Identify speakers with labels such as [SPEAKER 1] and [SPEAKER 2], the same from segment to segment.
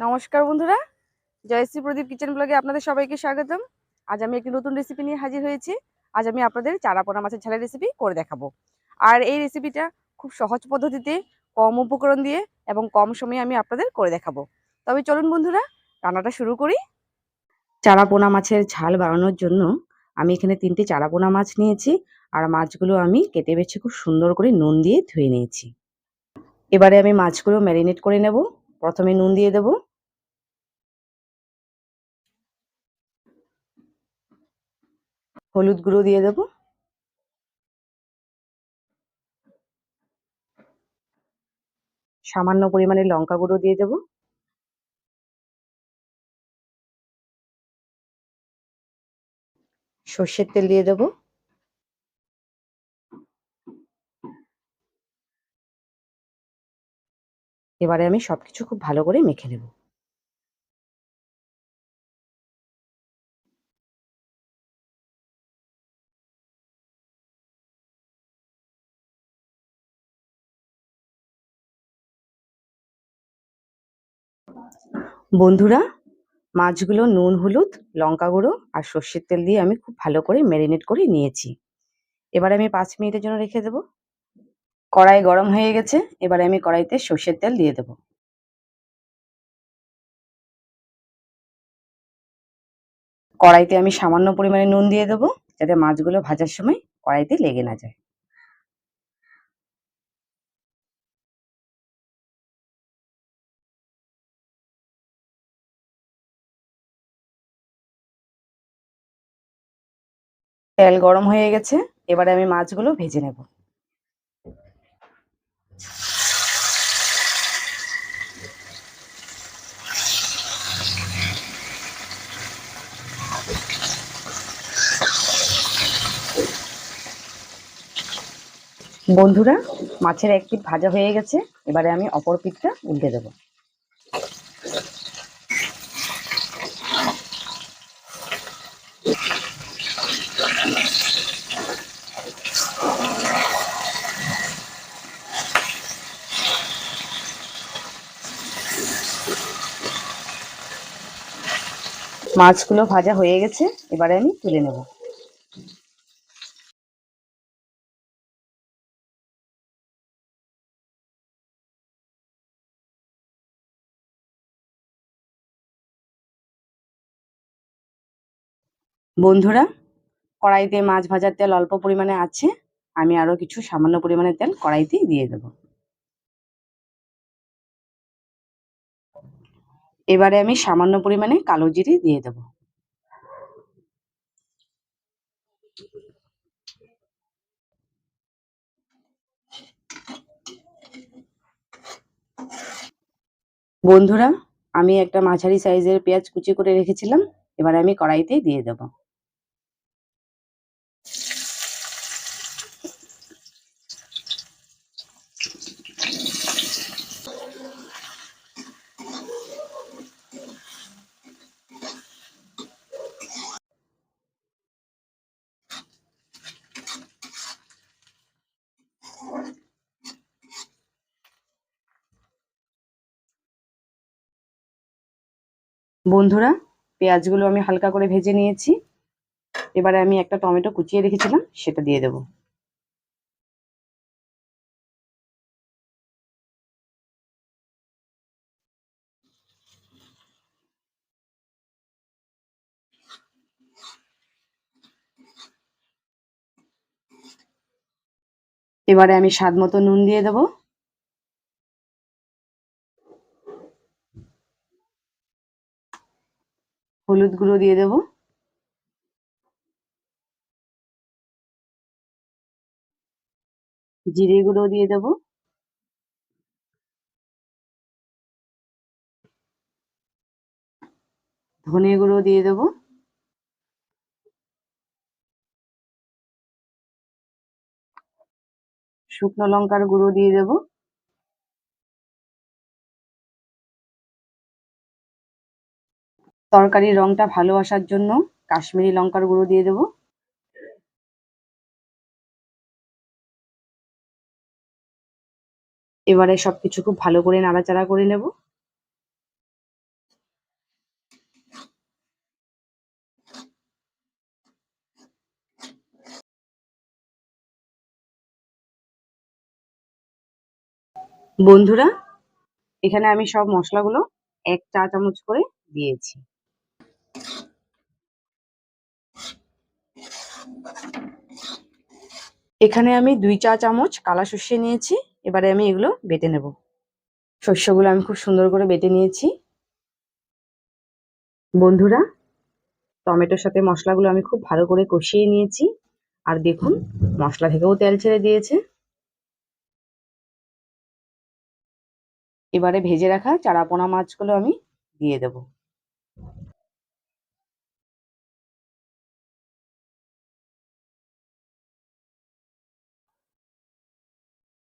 [SPEAKER 1] নমস্কার বন্ধুরা জয়শ্রী প্রদীপ কিচেন ব্লগে আপনাদের সবাইকে স্বাগতম। আজ আমি একটি নতুন রেসিপি নিয়ে হাজির হয়েছি। আজ আমি আপনাদের চারা পোনা মাছের ঝালের রেসিপি করে দেখাবো। আর এই রেসিপিটা খুব সহজ পদ্ধতিতে, কম উপকরণ দিয়ে এবং কম সময়ে আমি আপনাদের করে দেখাবো। তবে চলুন বন্ধুরা, রান্নাটা শুরু করি। চারা পোনা মাছের ঝাল বানানোর জন্য আমি এখানে তিনটে চারা পোনা মাছ নিয়েছি আর মাছগুলো আমি কেটে বেছে খুব সুন্দর করে নুন দিয়ে ধুয়ে নিয়েছি। এবারে আমি মাছগুলো ম্যারিনেট করে নেব। প্রথমে নুন দিয়ে দেবো। হলুদ গুঁড়ো দিয়ে দেবো। সামান্য পরিমাণে লঙ্কা গুঁড়ো দিয়ে দেবো। সর্ষের তেল দিয়ে দেবো। এবারে আমি সবকিছু খুব ভালো করে মেখে নেব। বন্ধুরা, মাছগুলো নুন, হলুদ, লঙ্কা গুঁড়ো আর সর্ষের তেল দিয়ে আমি খুব ভালো করে ম্যারিনেট করে নিয়েছি। এবারে আমি পাঁচ মিনিটের জন্য রেখে দেবো। কড়াই গরম হয়ে গেছে, এবারে আমি কড়াইতে সর্ষের তেল দিয়ে দেবো। কড়াইতে আমি সামান্য পরিমাণে নুন দিয়ে দেবো, যাতে মাছগুলো ভাজার সময় কড়াইতে লেগে না যায়। তেল গরম হয়ে গেছে, এবারে আমি মাছগুলো ভেজে নেব। বন্ধুরা, মাছের এক ভাজা হয়ে গেছে, এবারে আমি অপর পিঠটা উল্টে দেব। মাছগুলো ভাজা হয়ে গেছে, এবারে আমি তুলে নেব। বন্ধুরা, কড়াইতে মাছ ভাজার তেল অল্প পরিমাণে আছে, আমি আরও কিছু সামান্য পরিমাণে তেল কড়াইতে দিয়ে দেব। এবারে আমি সামান্য পরিমাণে কালো জিরে দিয়ে দেব। বন্ধুরা, আমি একটা মাঝারি সাইজের পেঁয়াজ কুচি করে রেখেছিলাম, এবারে আমি কড়াইতে দিয়ে দেব। বন্ধুরা, পেঁয়াজগুলো আমি হালকা করে ভেজে নিয়েছি। এবারে আমি একটা টমেটো কুচিয়ে রেখেছিলাম, সেটা দিয়ে দেব। এবারে আমি স্বাদ মতো নুন দিয়ে দেবো। হলুদ গুঁড়ো দিয়ে দেবো। জিরে গুঁড়ো দিয়ে দেবো। ধনে গুঁড়ো দিয়ে দেবো। শুকনো লঙ্কার গুঁড়ো দিয়ে দেবো। তরকারির রংটা ভালো আসার জন্য কাশ্মীরি লঙ্কার গুঁড়ো দিয়ে দেবো। এবারে সবকিছু খুব ভালো করে নাড়াচাড়া করে নেব। বন্ধুরা, এখানে আমি সব মশলাগুলো এক চা চামচ করে দিয়েছি। এখানে আমি দুই চা চামচ কালা সর্ষে নিয়েছি। এবারে আমি এগুলো বেটে নেব। শস্যগুলো আমি খুব সুন্দর করে বেটে নিয়েছি। বন্ধুরা, টমেটোর সাথে মশলাগুলো আমি খুব ভালো করে কষিয়ে নিয়েছি। আর দেখুন, মশলা থেকেও তেল ছেড়ে দিয়েছে। এবারে ভেজে রাখা চারাপোনা মাছগুলো আমি দিয়ে দেব।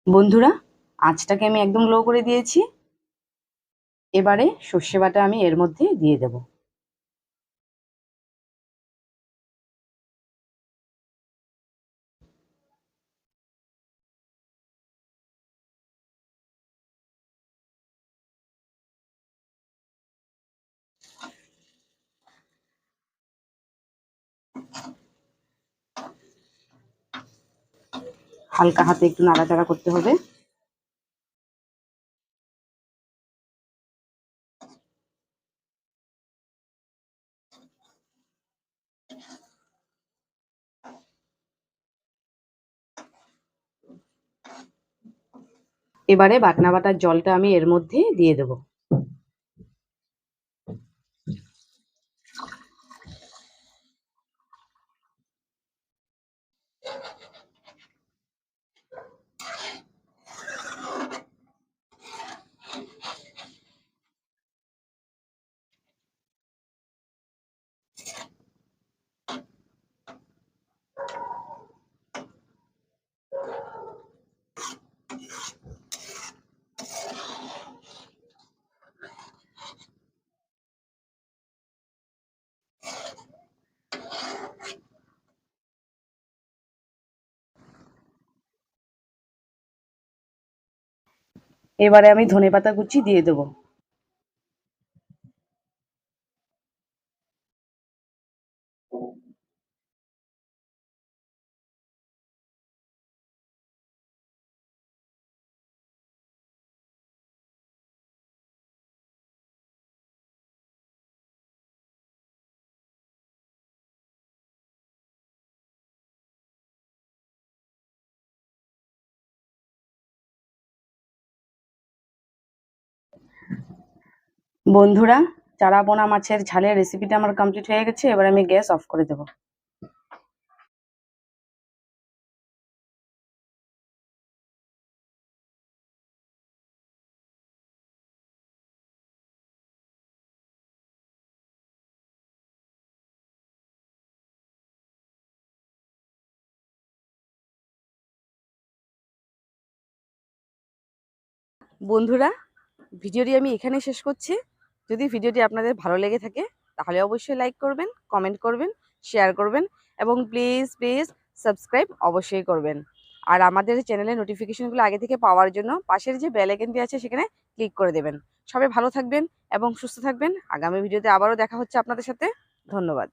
[SPEAKER 1] বন্ধুরা, আঁচটাকে আমি একদম লো করে দিয়েছি। এবারে সর্ষে বাটা আমি এর মধ্যে দিয়ে দেব। হালকা হাতে একটু নাড়াচাড়া করতে হবে। এবারে বাটনা বাটার জলটা আমি এর মধ্যে দিয়ে দেব। এবারে আমি ধনেপাতা কুচি দিয়ে দেবো। বন্ধুরা চারাপোনা মাছের ঝালের রেসিপিটা আমার কমপ্লিট হয়ে গেছে, এবার আমি গ্যাস অফ করে দেবো। বন্ধুরা, ভিডিওটি আমি এখানে শেষ করছি। যদি ভিডিওটি আপনাদের ভালো লেগে থাকে, তাহলে অবশ্যই লাইক করবেন কমেন্ট করবেন শেয়ার করবেন এবং প্লিজ প্লিজ সাবস্ক্রাইব অবশ্যই করবেন। আর আমাদের চ্যানেলের নোটিফিকেশনগুলো আগে থেকে পাওয়ার জন্য পাশের যে বেল আইকনটি আছে সেখানে ক্লিক করে দেবেন। সবাই ভালো থাকবেন এবং সুস্থ থাকবেন। আগামী ভিডিওতে আবারও দেখা হচ্ছে আপনাদের সাথে। ধন্যবাদ।